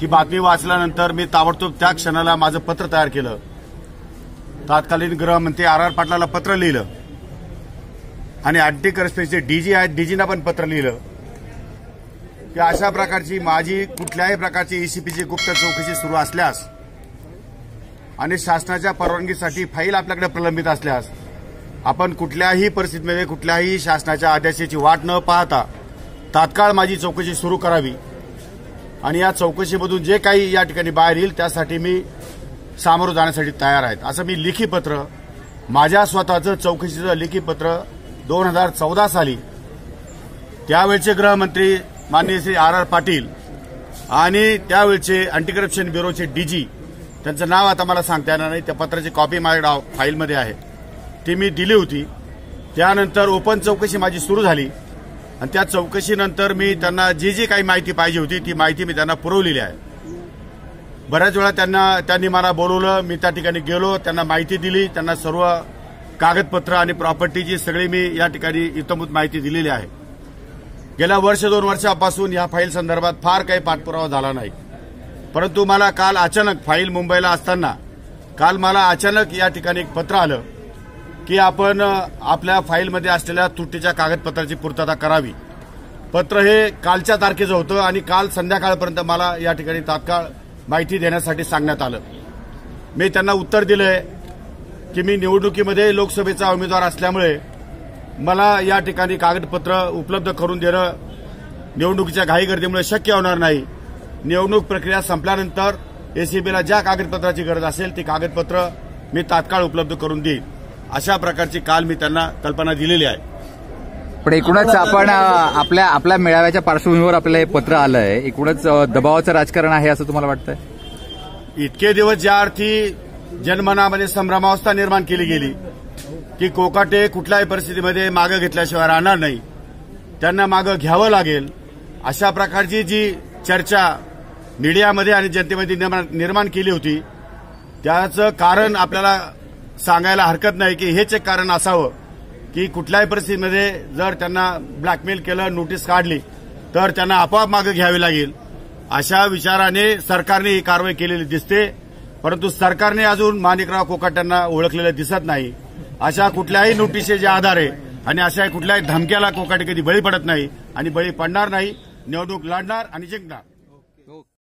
ती बातमी वाचल्यानंतर मी ताबडतोब त्या क्षणाला माझं पत्र तयार केलं. तत्कालीन गृहमंत्री आर आर पाटलाला पत्र लिहिलं. आणि अँटी करस्पेसचे डीजी आहेत डीजीना पण पत्र लिहिलं. की अशा प्रकारची माझी कुठल्याही प्रकारची ईसीपीची गुप्त चौकशी सुरू असल्यास आणि शासनाच्या परवानगीसाठी फाईल आपल्याकडे प्रलंबित असल्यास आपण कुठल्याही परिस्थितीमध्ये कुठल्याही शासनाच्या आदेशाची वाट न पाहता तात्काळ माझी चौकशी सुरू करावी. आणि या चौकशीमधून जे काही या ठिकाणी बाहेर येईल त्यासाठी मी सामोरं जाण्यासाठी तयार आहेत. असं मी लिखी पत्र माझ्या स्वतःचं चौकशीचं लिखी पत्र दोन हजार चौदा साली त्यावेळचे गृहमंत्री माननीय श्री आर आर पाटील आणि त्यावेळचे अँटी करप्शन ब्युरोचे डीजी त्यांचं नाव आता मला सांगता येणार नाही त्या पत्राची कॉपी माझ्या फाईलमध्ये आहे. ती मी दिली होती. त्यानंतर ओपन चौकशी माझी सुरू झाली. आणि त्या चौकशीनंतर मी त्यांना जी जी काही माहिती पाहिजे होती ती माहिती मी त्यांना पुरवलेली आहे. बऱ्याच वेळा त्यांना त्यांनी मला बोलवलं मी त्या ठिकाणी गेलो त्यांना माहिती दिली त्यांना सर्व कागदपत्र आणि प्रॉपर्टीची सगळी मी या ठिकाणी इतमूत माहिती दिलेली आहे. गेल्या वर्ष दोन वर्षापासून या फाईल संदर्भात फार काही पाठपुरावा झाला नाही. परंतु मला काल अचानक फाईल मुंबईला असताना काल मला अचानक या ठिकाणी एक पत्र आलं. की आपण आपल्या फाईलमध्ये असलेल्या तुटीच्या कागदपत्राची पूर्तता करावी. पत्र हे कालच्या तारखेचं होतं आणि काल संध्याकाळपर्यंत मला या ठिकाणी तात्काळ माहिती देण्यासाठी सांगण्यात आलं. मी त्यांना उत्तर दिलंय की मी निवडणुकीमध्ये लोकसभेचा उमेदवार असल्यामुळे मला या ठिकाणी कागदपत्र उपलब्ध करून देणं निवडणुकीच्या घाईगर्दीमुळे शक्य होणार नाही. निवडणूक प्रक्रिया संपल्यानंतर एसीबीला ज्या कागदपत्राची गरज असेल ती कागदपत्र मी तात्काळ उपलब्ध करून देईन. अशा प्रकारची काल मी त्यांना कल्पना दिलेली आहे. पण एकूणच आपण आपल्या आपल्या मेळाव्याच्या पार्श्वभूमीवर आपल्याला हे पत्र आलंय. एकूणच अ, दबावाचं राजकारण आहे असं तुम्हाला वाटतंय? इतके दिवस ज्या अर्थी जनमनामध्ये संभ्रमावस्था निर्माण केली गेली की कोकाटे कुठल्याही परिस्थितीमध्ये मागं घेतल्याशिवाय राहणार नाही. त्यांना मागं घ्यावं लागेल. अशा प्रकारची जी चर्चा मीडियामध्ये आणि जनतेमध्ये निर्माण केली होती त्याचं कारण आपल्याला सांगायला हरकत नाही की हेच एक कारण असावं की कुठल्याही परिस्थितीमध्ये जर त्यांना ब्लॅकमेल केलं नोटीस काढली तर त्यांना आपोआप मागे घ्यावी लागेल. अशा विचाराने सरकारने ही कारवाई केलेली दिसते. परंतु सरकारने अजून माणिकराव कोकाट्यांना ओळखलेलं दिसत नाही. अशा कुठल्याही नोटीसचे आधार आहे आणि अशा कुठल्याही धमक्याला कोकाटे कधी बळी पडत नाही आणि बळी पडणार नाही. निवडणूक लढणार आणि जिंकणार.